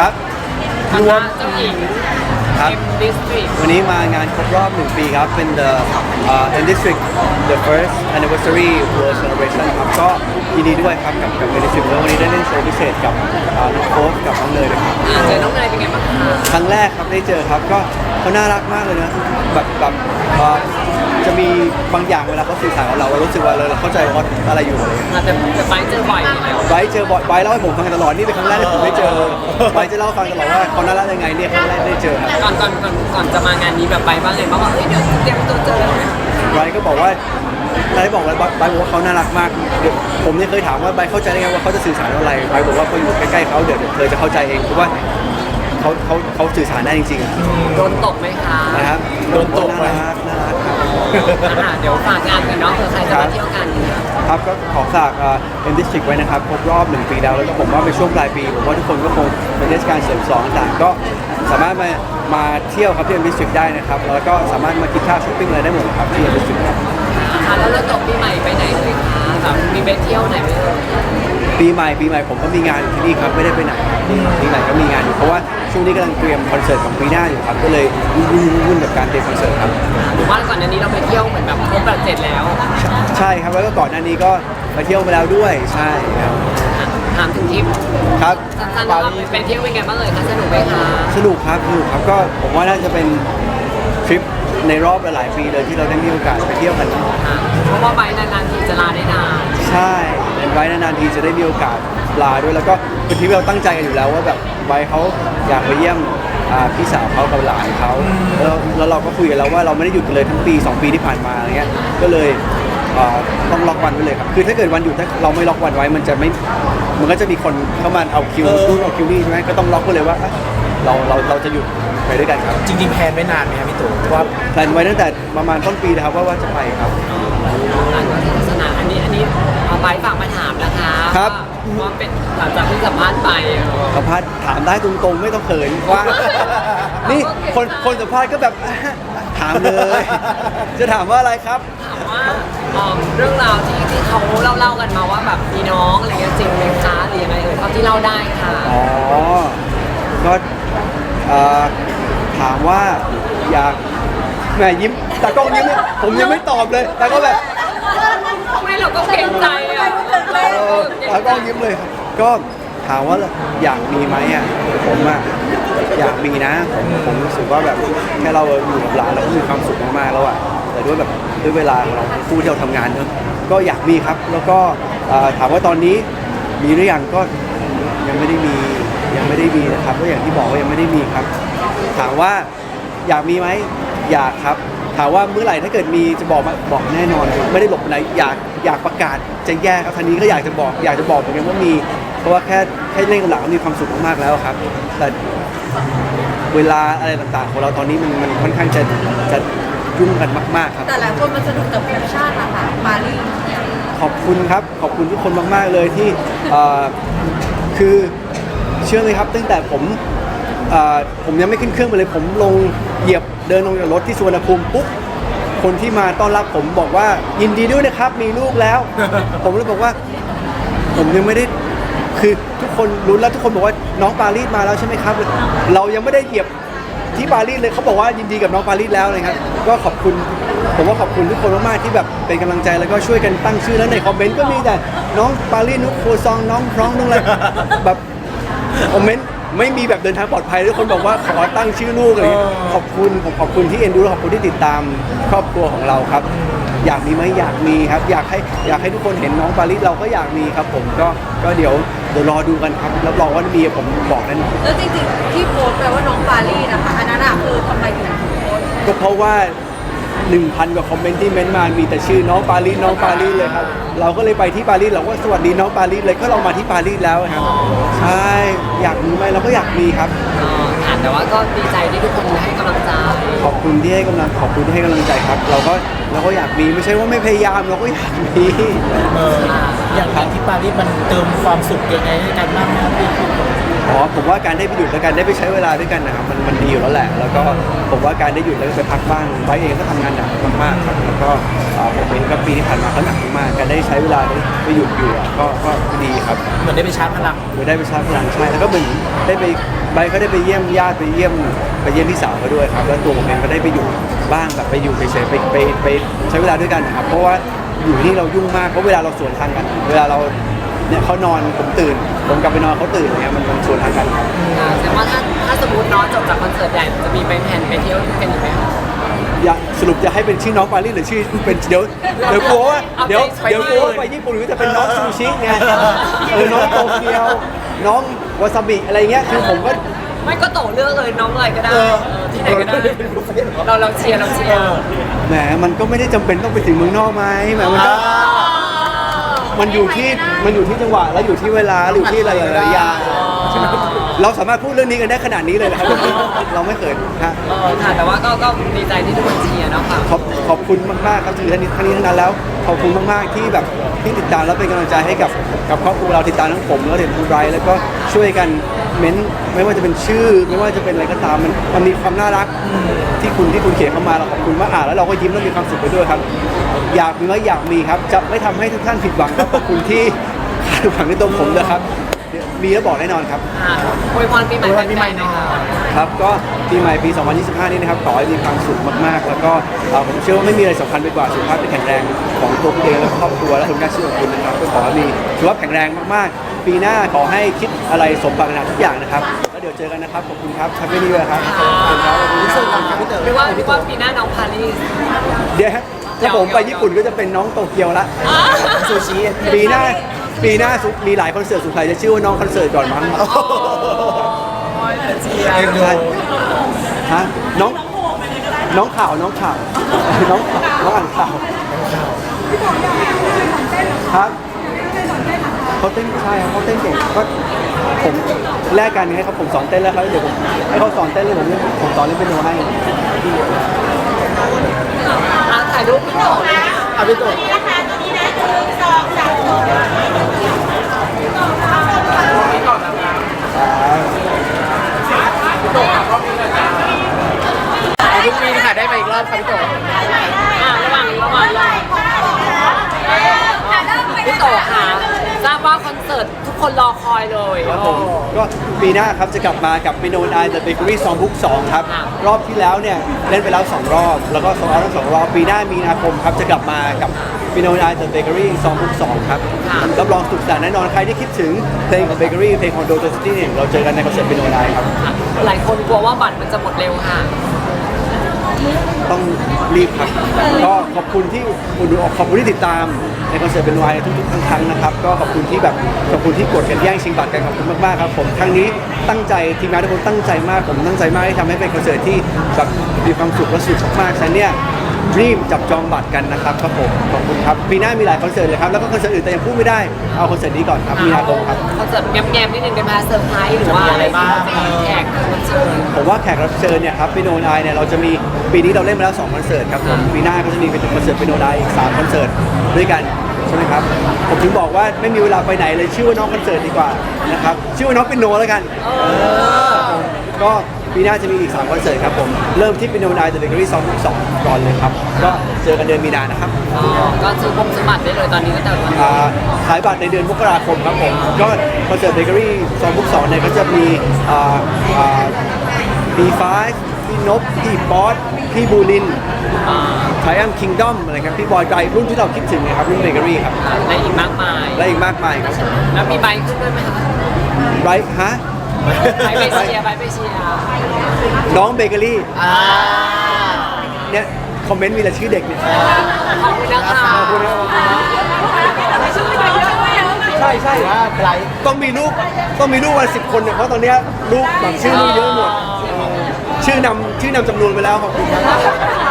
ครับครณะวมเจ้าหญิงครับเอ็มดิสทริกวันนี้มางานครบรอบหนึ่งปีครับ เป็น the uh, in district the first anniversary world celebration ครับ ก็ยินดีด้วยครับ กับกับ in district แล้ววันนี้ได้เล่นโชว์พิเศษกับอ่าน้องโค้ชกับน้องเนยนะครับอ่าเจอน้อง คะครั้งแรกครับได้เจอครับ ก็เขาน่ารักมากเลยนะแบบแบบเอ่อจะมีบางอย่างเวลาเขาสื่อสารกับเราเรารู้สึกว่าเราเราเข้าใจว่าอะไรอยู่อะไรอย่างเงี้ย อาจจะจะไปเจอบ่อยอยู่แล้วไบร์ทเจอบ่อยไบร์ทเล่าให้ผมฟังตลอดนี่เป็นครั้งแรกที่ผมได้เจอไบร์ทจะเล่าให้ฟังตลอดว่าเขาน่ารักยังไงเนี่ยครั้งแรกได้เจอครับก่อนก่อนก่อนก่อนจะมางานนี้แบบไปบ้างไงบ้างว่าเฮ้ยเดี๋ยวเตรียมตัวเจอเลยไบร์ทก็บอกว่าไบร์ทบอกว่าไบร์ทบอกว่าเขาน่ารักมากเดี๋ยวผมเนี่ยเคยถามว่าไบร์ทเข้าใจได้ไงว่าเขาจะสื่อสารอะไรไบร์ทบอกว่าพออยู่ใกล้ๆเขาเดี๋ยวเดี๋ยวเธอจะเข้าใจเองเพราะว่า เขาเขาเขาสื่อสารได้จริงๆโดนตกไหมคะนะครับโดนตกไหมน่ารักน่ารักครับ อ่าเดี๋ยวฝากงานกันเนาะเผื่อใครจะมาเที่ยวกันครับก็ขอฝากเอ็นดิสทริกไว้นะครับ ครบรอบหนึ่งปีแล้วแล้วก็ผมว่าเป็นช่วงปลายปี ผมว่าทุกคนก็คงเป็นเทศกาลเสริมสองต่างๆก็สามารถมามาเที่ยวครับที่เอ็นดิสทริกได้นะครับ แล้วก็สามารถมาคิดค่าช้อปปิ้งอะไรได้หมดเลยครับที่เอ็นดิสทริกครับอ่าแล้วเราจบปีใหม่ไปไหนเลยคะแบบมีไปเที่ยวไหนไหมเอ่ย ปีใหม่ปีใหม่ผมก็มีงานอยู่ที่นี่ครับไม่ได้ไปไหนปีใหม่ก็มีงานอยู่เพราะว่าช่วงนี้กำลังเตรียมคอนเสิร์ตของปีหน้าอยู่ครับก็เลยวุ่นๆกับการเตรียมคอนเสิร์ตครับ หรือว่าก่อนหน้านี้เราไปเที่ยวเหมือนแบบครบแบบเจ็ดแล้วใช่ครับแล้วก็ก่อนหน้านี้ก็ไปเที่ยวมาแล้วด้วยใช่ครับอะถามถึงทริปครับสั้นๆว่าไปเที่ยวเป็นไงบ้างเอ่ยคะสนุกไหมคะสนุกครับสนุกครับก็ผมว่าน่าจะเป็นทริปในรอบหลายๆปีเลยที่เราได้มีโอกาสไปเที่ยวกันค่ะเพราะว่าไปนานๆทีจะลาได้นาน ใช่ ไว้นานๆทีจะได้มีโอกาสลาด้วยแล้วก็เป็นทริปที่เราตั้งใจกันอยู่แล้วว่าแบบไว้เขาอยากไปเยี่ยมอ่าพี่สาวเขากับหลานเขาแล้วแล้วเราก็คุยกันแล้วว่าเราไม่ได้หยุดกันเลยทั้งปี2ปีที่ผ่านมาอะไรเงี้ยก็เลยอ่าต้องล็อกวันไว้เลยครับคือถ้าเกิดวันหยุดถ้าเราไม่ล็อกวันไว้มันจะไม่มันก็จะมีคนเข้ามาเอาคิวนู่นเอาคิวนี่ใช่ไหมก็ต้องล็อกไว้เลยว่าอะ เราเราเราจะหยุดไปด้วยกันครับจริงๆแพลนไว้นานไหมครับพี่ตู่ว่าแพลนไว้ตั้งแต่ประมาณต้นปีนะครับว่าว่าจะไปครับ อ่านก็สนุกสนานอันนี้อันนี้เอาไปฝากมาถามนะคะครับว่าเป็นหลังจากที่สัมภาษณ์ไปเออ สัมภาษณ์ถามได้ตรงๆ ไม่ต้องเขินว่า นี่คนคนสัมภาษณ์ก็แบบ ถามเลย จะถามว่าอะไรครับ ถามว่าเอ่อเรื่องราวที่ที่เขาเล่าเล่าๆกันมาว่าแบบมีน้องอะไรเงี้ยจริงไหมคะหรือยังไงเอ่ยเท่าที่เล่าได้ค่ะ อ๋อ ก็ เอ่อถามว่าอยากแหมยิ้มตากล้องยิ้มเนี่ยผมยังไม่ตอบเลยแต่ก็แบบไม่เราก็เกรงใจอะเออตากล้องยิ้มเลยครับก็ถามว่าอยากมีไหมอะผมอะอยากมีนะผมผมรู้สึกว่าแบบแค่เราอยู่กับหลานเราก็มีความสุขมากๆแล้วอะแต่ด้วยแบบด้วยเวลาของเราทั้งคู่ที่เราทำงานเนอะก็อยากมีครับ แล้วก็เอ่อถามว่าตอนนี้มีหรือยังก็ยังไม่ได้มี ยังไม่ได้มีนะครับก็อย่างที่บอกว่ายังไม่ได้มีครับ ถามว่าอยากมีไหมอยากครับ ถามว่าเมื่อไหร่ถ้าเกิดมีจะบอกไหมบอกแน่นอน ไม่ได้หลบไปไหนอยากอยากประกาศจะแยกครับทันนี้ก็อยากจะบอก อยากจะบอกเหมือนกันว่ามี เพราะว่าแค่แค่เล่นกับหลังก็มีความสุขมากๆแล้วครับ แต่เวลาอะไรต่างๆ ของเราตอนนี้มันมันค่อนข้างจะจะยุ่งกันมากๆครับ แต่หลายคนมันสนุกกับแฟชั่นนะคะปารีสเนี่ยขอบคุณครับ ขอบคุณทุกคนมาก ๆ เลยที่เอ่อคือ เชื่อไหมครับ ตั้งแต่ผมเอ่อผมยังไม่ขึ้นเครื่องไปเลย ผมลงเหยียบเดินลงจากรถที่สุวรรณภูมิปุ๊บคนที่มาต้อนรับผมบอกว่ายินดีด้วยนะครับ มีลูกแล้ว ผมเลยบอกว่า ผมยังไม่ได้คือทุกคนรู้แล้วทุกคนบอกว่าน้องปารีสมาแล้วใช่ไหมครับ เรายังไม่ได้เหยียบที่ปารีสเลยเขาบอกว่ายินดีกับน้องปารีสแล้วเลยครับก็ขอบคุณผมว่าขอบคุณทุกคนมากๆที่แบบเป็นกำลังใจแล้วก็ช่วยกันตั้งชื่อแล้วในคอมเมนต์ก็มีแต่น้องปารีสนุกโคซองน้องพร้องน้องอะไรแบบ คอมเมนต์ไม่มีแบบเดินทางปลอดภัยทุกคนบอกว่าขอตั้งชื่อลูกอะไรอย่างเงี้ยขอบคุณผมขอบคุณที่เอ็นดูและขอบคุณที่ติดตามครอบครัวของเราครับ อยากมีไหมอยากมีครับ อยากให้อยากให้ทุกคนเห็นน้องปารีสเราก็อยากมีครับ ผมก็ก็เดี๋ยวเดี๋ยวรอดูกันครับรับรองว่ามีผมบอกแน่นอน แล้วจริงๆที่โพสต์ไปว่าน้องปารีสนะคะอันนั้นอะคือทำไมถึงโพสต์ก็เพราะว่า 1,000 กว่าคอมเมนต์ที่เม้นต์มา มีแต่ชื่อน้องปารีสน้องปารีสเลยครับ เราก็เลยไปที่ปารีสเราก็สวัสดีน้องปารีสเลยก็เรามาที่ปารีสแล้วครับ ใช่ อยากมีไหมเราก็อยากมีครับเอ่อค่ะแต่ว่าก็ดีใจที่ทุกคนให้กำลังใจขอบคุณที่ให้กำลังขอบคุณที่ให้กำลังใจครับ เราก็เราก็อยากมีไม่ใช่ว่าไม่พยายามเราก็อยากมี เอออย่างทางที่ปารีสมันเติมความสุขยังไงให้กันบ้างไหมครับพี่ อ๋อผมว่าการได้ไปหยุดและการได้ไปใช้เวลาด้วยกันนะครับมันมันดีอยู่แล้วแหละ แล้วก็ผมว่าการได้หยุดแล้วก็ไปพักบ้างไว้เองก็ทำงานหนักมากๆครับแล้วก็อ่าผมเองก็ปีที่ผ่านมาก็หนักมากๆการได้ใช้เวลาได้ไปหยุดอยู่อะก็ก็ดีครับ เหมือนได้ไปชาร์จพลัง หรือได้ไปชาร์จพลังใช่แล้วก็เหมือนได้ไปใบก็ได้ไปเยี่ยมญาติไปเยี่ยมไปเยี่ยมพี่สาวเขาด้วยครับแล้วตัวผมเองก็ได้ไปอยู่บ้างแบบไปอยู่เฉยๆไปไปไปใช้เวลาด้วยกันนะครับเพราะว่าอยู่ที่เรายุ่งมากเพราะเวลาเราสวนทางกัน เวลาเรา เนี่ยเขานอนผมตื่น ผมกลับไปนอนเขาตื่นอย่างเงี้ยมันมันสวนทางกันอ่าแต่ว่าถ้าถ้าสมมติเนาะจบจากคอนเสิร์ตใหญ่จะมีไปแผนไปเที่ยวกันอีกไหมคะ อยากสรุปจะให้เป็นชื่อน้องปารีสหรือชื่อเป็นเดี๋ยวเดี๋ยวกลัวว่าเอาไปเดี๋ยวไปเดี๋ยวกลัวว่าไปญี่ปุ่นหรือจะเป็นน้องซูชิไงเออน้องโตเกียวน้องวาซาบิอะไรเงี้ยคือผมก็ ไม่ก็โตเลือกเลยน้องอะไรก็ได้เออที่ไหนก็ได้ เราเราเชียร์เราเชียร์ แหมมันก็ไม่ได้จำเป็นต้องไปถึงเมืองนอกไหมแหมมันก็ มันอยู่ที่มันอยู่ที่จังหวะแล้วอยู่ที่เวลาแล้วอยู่ที่หลายๆอย่างใช่ไหมเราสามารถพูดเรื่องนี้กันได้ขนาดนี้เลยนะครับ เราไม่เขินฮะเออค่ะแต่ว่าก็ก็ดีใจที่ทุกคนเชียร์เนาะค่ะ ขอบขอบคุณมากๆครับที่ทั้งนี้ทั้งนี้ทั้งนั้นแล้ว ขอบคุณมากๆที่แบบ ที่ติดตามแล้วเป็นกำลังใจให้กับกับครอบครัวเราติดตามทั้งผมแล้วเด็กคุณไรแล้วก็ช่วยกันเม้นต์ไม่ว่าจะเป็นชื่อ ไม่ว่าจะเป็นอะไรก็ตามมันมันมีความน่ารักที่คุณที่คุณเขียนเข้ามาเราขอบคุณมากอ่านแล้วเราก็ยิ้มแล้วมีความสุขไปด้วยครับ อยากมีไหมอยากมีครับจะไม่ทำให้ทุกท่านผิดหวังครับขอบคุณที่คาดหวังในตัวผมนะครับ มีแล้วบอกแน่นอนครับค่ะอวยพรปีใหม่อวยพรปีใหม่แฟนๆหน่อยค่ะครับก็ปีใหม่ปี 2025 นี้นะครับขอให้มีความสุขมากๆ แล้วก็เอ่อผมเชื่อว่าไม่มีอะไรสำคัญไปกว่าสุขภาพที่แข็งแรงของตัวคุณเองและครอบครัวและคนใกล้ชิดของคุณนะครับก็ขอให้มีสุขภาพแข็งแรงมากๆ ปีหน้าขอให้คิดอะไรสมปรารถนาทุกอย่างนะครับแล้วเดี๋ยวเจอกันนะครับขอบคุณครับชักไม่ดีเลยครับขอบคุณครับขอบคุณรู้คสึรักบกับพี่เต๋อหรือว่าหรือว่าปีหน้าน้องพารีส เดี๋ยวฮะถ้าผมไปญี่ปุ่นก็จะเป็นน้องโตเกียวละซูชิ ปีหน้า ปีหน้าสุมีหลายคอนเสิร์ตสุดท้ายจะชื่อว่าน้องคอนเสิร์ตก่อนมั้งโอ้ยเชียร์เอ็นดูใช่ฮะน้องน้องข่าวน้องข่าวน้องข่าวน้องอ่านข่าวครับเขาเต้นใช่ครับเขาเต้นเก่งก็ผมแลกกันให้เขาผมสอนเต้นแล้วเขาเดี๋ยวผมให้เขาสอนเต้นเลยผมผมสอนเล่นเป็นโนให้อะถ่ายรูปพี่โตนะอะพี่เต๋อทุกปีค่ะได้มาอีกรอบ ค่ะพี่เต๋ออะระหว่างระหว่างรอพี่โตค่ะทราบว่าคอนเสิร์ตทุกคนรอคอยเลยครับผมก็ปีหน้าครับจะกลับมากับมิโนไอ The Bakery Song Book 2ครับ รอบที่แล้วเนี่ยเล่นไปแล้ว2รอบ แล้วก็สองรอบทั้งสองรอบปีหน้ามีนาคมครับจะกลับมากับมิโนไอ The Bakery Song Book 2ครับรับรองสุดสันต์แน่นอนใครที่คิดถึงเพลงของ Bakery เพลงของ Dojo City เนี่ยเราเจอกันในคอนเสิร์ตมิโนไอครับค่ะหลายคนกลัวว่าบัตรมันจะหมดเร็วค่ะ ต้องรีบครับ ก็ขอบคุณที่อุดหนุนขอบคุณที่ติดตามในคอนเสิร์ตเป็นวายทุกๆครั้งนะครับ ก็ขอบคุณที่แบบขอบคุณที่กดกันแย่งชิงบัตรกันขอบคุณมากๆครับผมครั้งนี้ตั้งใจทีมงานทุกคนตั้งใจมากผมตั้งใจมากที่ทำให้เป็นคอนเสิร์ตที่แบบมีความสุขและสนุกมากๆฉะนั้นเนี่ย รีบจับจองบัตรกันนะครับครับผมขอบคุณครับปีหน้ามีหลายคอนเสิร์ตเลยครับแล้วก็คอนเสิร์ตอื่นแต่ยังพูดไม่ได้เอาคอนเสิร์ตนี้ก่อนครับมีนาคมครับคอนเสิร์ตแง้มๆนิดนึงได้ไหมเซอร์ไพรส์หรือว่าอะไรบ้างแขกรับเชิญผมว่าแขกรับเชิญเนี่ยครับปีโนไอเนี่ยเราจะมีปีนี้เราเล่นมาแล้ว2คอนเสิร์ตครับผมปีหน้าก็จะมีเป็นคอนเสิร์ตปีโนไออีก3คอนเสิร์ตด้วยกันใช่ไหมครับผมถึงบอกว่าไม่มีเวลาไปไหนเลยชื่อว่าน้องคอนเสิร์ตดีกว่านะครับชื่อว่าน้องเป็นโนแล้วกันก็ ปีหน้าจะมีอีก 3 คอนเสิร์ตครับผม เริ่มที่ปีโนไอเดอะเบเกอรี่ซองสองก่อนเลยครับ ก็เจอกันเดือนมีนานะครับอ๋อก็ซื้อพงสมบัติได้เลยตอนนี้ตั้งแต่วันนี้อ่าขายบัตรในเดือนมกราคมครับผม ก็คอนเสิร์ตเบเกอรี่ซองบุ๊กสองเนี่ยก็จะมีอ่าอ่าปีไฟพี่นบพี่ป๊อตพี่บูลินไทอัมคิงดอมอะไรครับพี่บอยไกรรุ่นที่เราคิดถึงนะครับรุ่นเบเกอรี่ครับอ่าและอีกมากมาย และอีกมากมายครับแล้วมีใบขึ้นด้วยไหมคะ ไรฮะ ใบไปเชียร์ใบไปเชียร์น้องเบเกอรี่อ่าเนี่ยคอมเมนต์มีแต่ชื่อเด็กเนี่ยขอบคุณนะคะขอบคุณนะครับใช่ใช่ว่าไลฟ์ต้องมีลูกต้องมีลูกวันสิบคนเนี่ยเพราะตอนเนี้ยลูกแบบชื่อลูกเยอะหมดเออชื่อนำชื่อนำจำนวนไปแล้วขอบคุณครับ